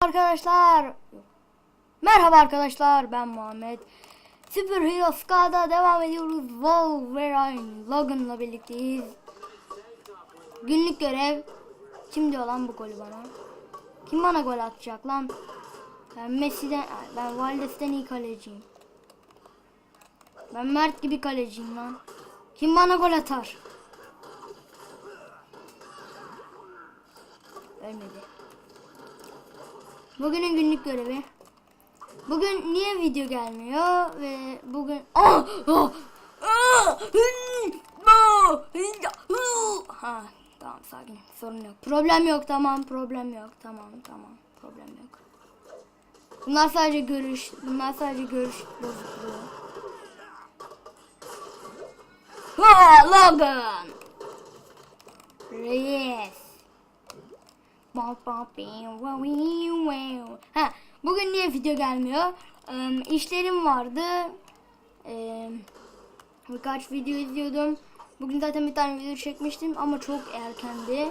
Arkadaşlar. Merhaba arkadaşlar ben Muhammed. Super Hero Ska'da devam ediyoruz. Wolverine Logan'la birlikteyiz. Günlük görev. Kim diyor lan bu golü bana. Kim bana gol atacak lan? Ben Messi'den Ben Valdes'ten iyi kaleciyim. Ben Mert gibi kaleciyim lan. Kim bana gol atar? Ölmedi Bugünün günlük görevi. Bugün niye video gelmiyor ve bugün Ah! Ah! Ah! Ha, tamam sakin. Sorun yok. Problem yok tamam. Problem yok. Tamam tamam. Problem yok. Bunlar sadece görüş. Bunlar sadece görüş bozukluğu. Ha, Logan. Reis. Ha, bugün niye video gelmiyor? Ee, işlerim vardı. Ee, birkaç video izliyordum. Bugün zaten bir tane video çekmiştim ama çok erkendi.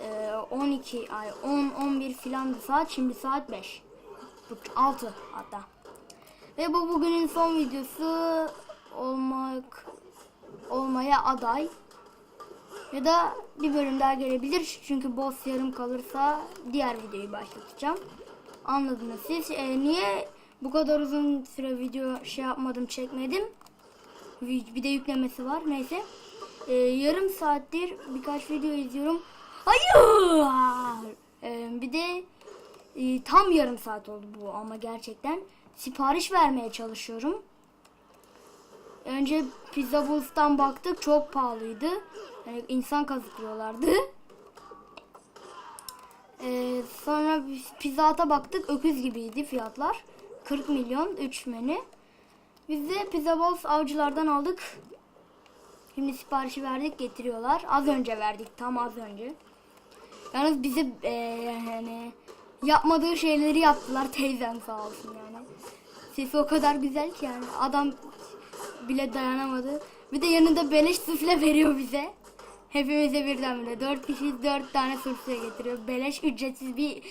Ee, 12 ay 10 11 filandı saat. Şimdi saat 5. 6 hatta. Ve bu bugünün son videosu olmak olmaya aday. Ya da bir bölüm daha gelebilir. Çünkü boss yarım kalırsa diğer videoyu başlatacağım. Anladınız siz. Ee, niye bu kadar uzun süre video şey yapmadım çekmedim. Bir de yüklemesi var. Neyse. Ee, yarım saattir birkaç video izliyorum. Hayır. Ee, bir de e, tam yarım saat oldu bu ama gerçekten. Sipariş vermeye çalışıyorum. Önce Pizza Buz'dan baktık çok pahalıydı. Yani insan kazıklıyorlardı. Ee, sonra Pizza Hut'a baktık öküz gibiydi fiyatlar. 40 milyon 3 menü. Biz de Pizza Balls avcılardan aldık. Şimdi siparişi verdik getiriyorlar. Az önce verdik tam az önce. Yalnız bize ee, yani yapmadığı şeyleri yaptılar teyzem sağ olsun yani. Sesi o kadar güzel ki yani adam bile dayanamadı. Bir de yanında beleş sufle veriyor bize. Hepimize birden bile. Dört kişi dört tane sufle getiriyor. Beleş ücretsiz bir,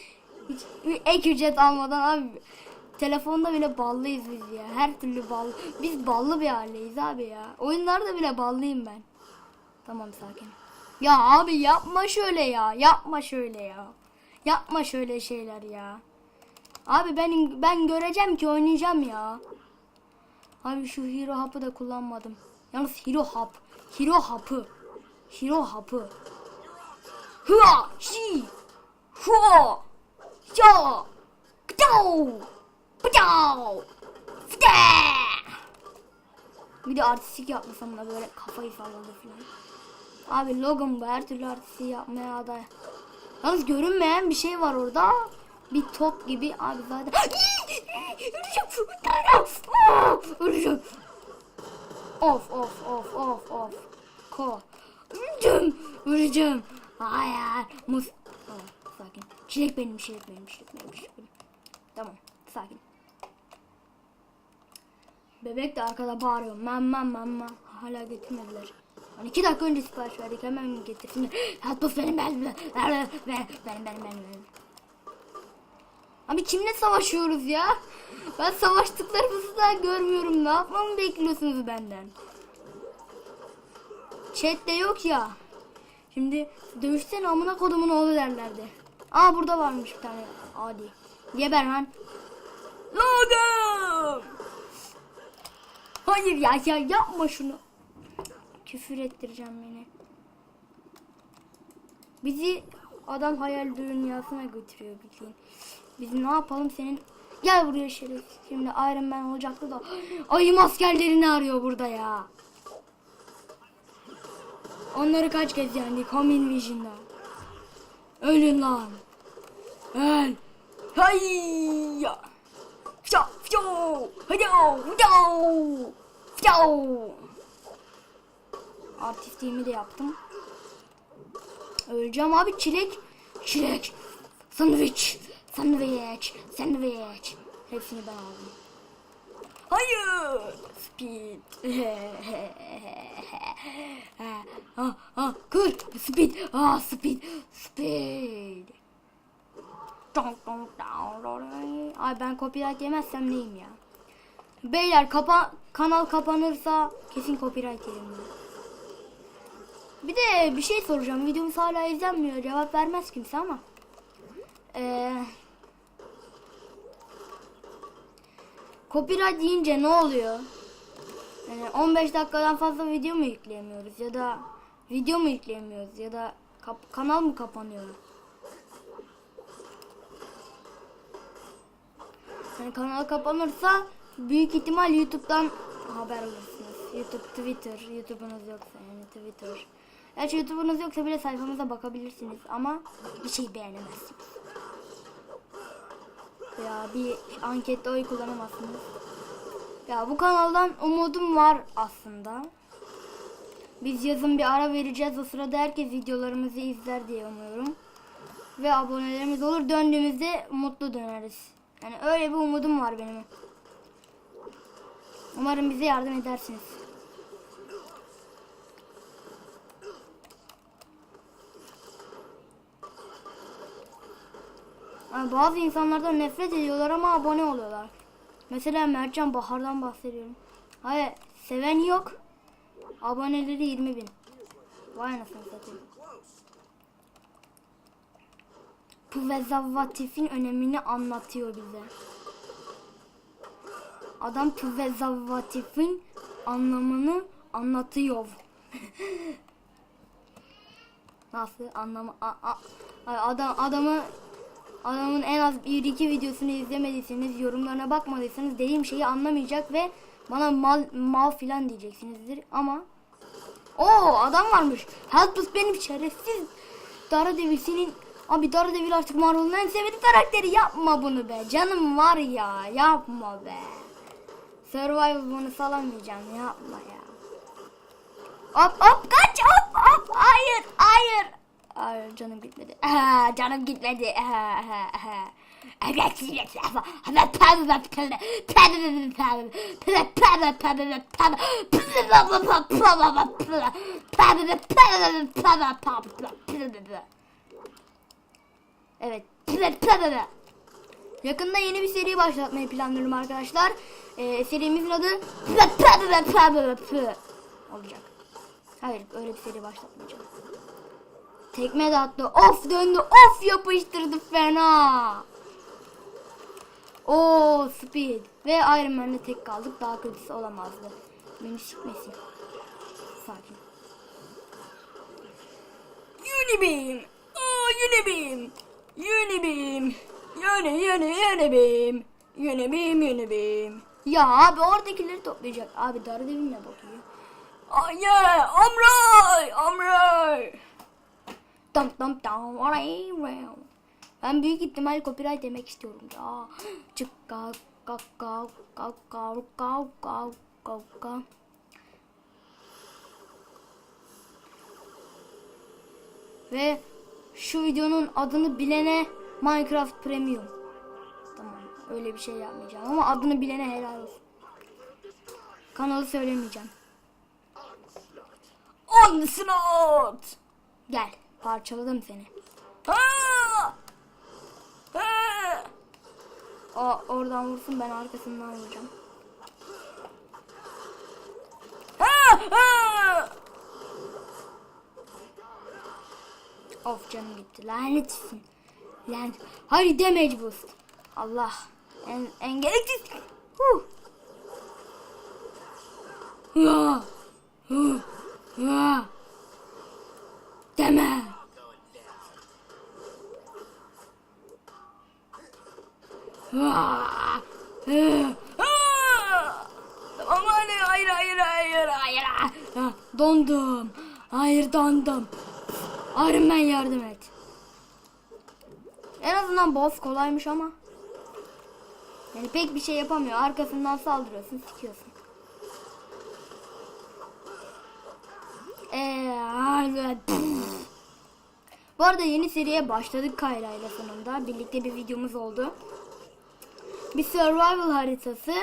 hiç, bir ek ücret almadan abi. Telefonda bile ballıyız biz ya. Her türlü ballı. Biz ballı bir aileyiz abi ya. Oyunlarda bile ballıyım ben. Tamam sakin. Ya abi yapma şöyle ya. Yapma şöyle ya. Yapma şöyle şeyler ya. Abi ben ben göreceğim ki oynayacağım ya. Abi şu hero hapı da kullanmadım. Yalnız hero hap. Hero hapı. Hero hapı. Hua! Şi! Hua! Ya! Gdao! Gdao! Fde! Bir de artistik yapmasam da böyle kafayı salladı falan. Abi Logan bu her türlü artistik yapmaya aday. Yalnız görünmeyen bir şey var orada. Bir top gibi abi zaten. Öleceğim. Of of of of of. Ko. Öleceğim. Öleceğim. Hayır. Mus. Oh, sakin. Çilek benim, çilek benim, çilek benim, çilek benim. Tamam. Sakin. Bebek de arkada bağırıyor. Mamma mamma. Hala getirmediler. Hani iki dakika önce sipariş verdik. Hemen getirsinler. Hatbuf benim benim benim benim benim benim benim. Abi kimle savaşıyoruz ya? Ben savaştıklarımızı da görmüyorum. Ne yapmamı bekliyorsunuz benden? Chat'te yok ya. Şimdi dövüşten amına kodumun oğlu derlerdi. Aa burada varmış bir tane. Adi. Geber lan. Logan! Hayır ya ya yapma şunu. Küfür ettireceğim beni. Bizi adam hayal dünyasına götürüyor bildiğin. Biz ne yapalım senin? Gel buraya şerif. Şimdi Iron Man olacaktı da ayım askerlerini arıyor burada ya. Onları kaç kez yendik Home Invasion'da. Ölün lan. Öl. Hayya. Fyo fyo. Hadi fyo. Fyo. Artistliğimi de yaptım. Öleceğim abi çilek. Çilek. Sandviç. Sandviç. Sandviç. Hepsini ben aldım. Hayır. Speed. ah, ah, kır. Speed. Ah, speed. Speed. Ay ben copyright yemezsem neyim ya? Beyler kapa kanal kapanırsa kesin copyright yerim. Bir de bir şey soracağım. Videomuz hala izlenmiyor. Cevap vermez kimse ama. Ee, copyright deyince ne oluyor? Yani 15 dakikadan fazla video mu yükleyemiyoruz ya da video mu yükleyemiyoruz ya da kanal mı kapanıyor? Yani kanal kapanırsa büyük ihtimal YouTube'dan haber alırsınız. YouTube, Twitter, YouTube'unuz yoksa yani Twitter. Eğer YouTube'unuz yoksa bile sayfamıza bakabilirsiniz ama bir şey beğenemezsiniz. Ya bir ankette oy kullanamazsınız. Ya bu kanaldan umudum var aslında. Biz yazın bir ara vereceğiz. O sırada herkes videolarımızı izler diye umuyorum. Ve abonelerimiz olur. Döndüğümüzde mutlu döneriz. Yani öyle bir umudum var benim. Umarım bize yardım edersiniz. Yani bazı insanlardan nefret ediyorlar ama abone oluyorlar. Mesela Mertcan Bahar'dan bahsediyorum. Hayır, seven yok. Aboneleri 20 bin. Vay anasını satayım. Prezervatifin önemini anlatıyor bize. Adam prezervatifin anlamını anlatıyor. Nasıl anlamı? A, a, adam adamı adamın en az bir iki videosunu izlemediyseniz, yorumlarına bakmadıysanız dediğim şeyi anlamayacak ve bana mal mal filan diyeceksinizdir ama o adam varmış. Helpless benim şerefsiz Daredevil senin Abi Daredevil artık Marvel'ın en sevdiği karakteri yapma bunu be. Canım var ya yapma be. Survival bunu salamayacağım yapma ya. Hop hop kaç hop hop hayır hayır. Hayır canım gitmedi. Aha, canım gitmedi. Aha, aha, aha. Evet. Yakında yeni bir seri başlatmayı planlıyorum arkadaşlar. Ee, serimizin adı olacak. Hayır öyle bir seri başlatmayacağım. Tekme de attı. Of döndü. Of yapıştırdı fena. O speed. Ve Iron Man'le tek kaldık. Daha kötüsü olamazdı. Beni sikmesin. Sakin. Unibeam. Aa Unibeam. Unibeam. Yöne yöne yöne beam. Yöne beam yöne beam. Ya abi oradakileri toplayacak. Abi Daredevil'le bakıyor. Aa yeah. Amray. Dam dam dam. Wow. Ben büyük ihtimal copyright demek istiyorum ya. Çık kav kav kav kav kav kav kav kav kav. Ve şu videonun adını bilene Minecraft Premium. Tamam öyle bir şey yapmayacağım ama adını bilene helal olsun. Kanalı söylemeyeceğim. Onslaught! Gel parçaladım seni. Aa! Oradan vursun ben arkasından vuracağım. Aa! Aa! Of canım gitti. Lanet olsun. Lanet. Hayır damage boost. Allah. En, en gereksiz. Huh. Deme. Ah! Ah! Ah! Tamam hayır hayır hayır hayır hayır. Ah, Dondum. Iron Man yardım et. En azından boss kolaymış ama. Yani pek bir şey yapamıyor. Arkasından saldırıyorsun, sikiyorsun. Eee, Bu arada yeni seriye başladık Kayra ile sonunda. Birlikte bir videomuz oldu. Bir survival haritası.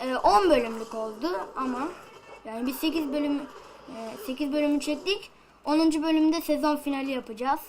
Ee, 10 bölümlük oldu ama yani biz 8 bölüm 8 bölümü çektik. 10. bölümde sezon finali yapacağız.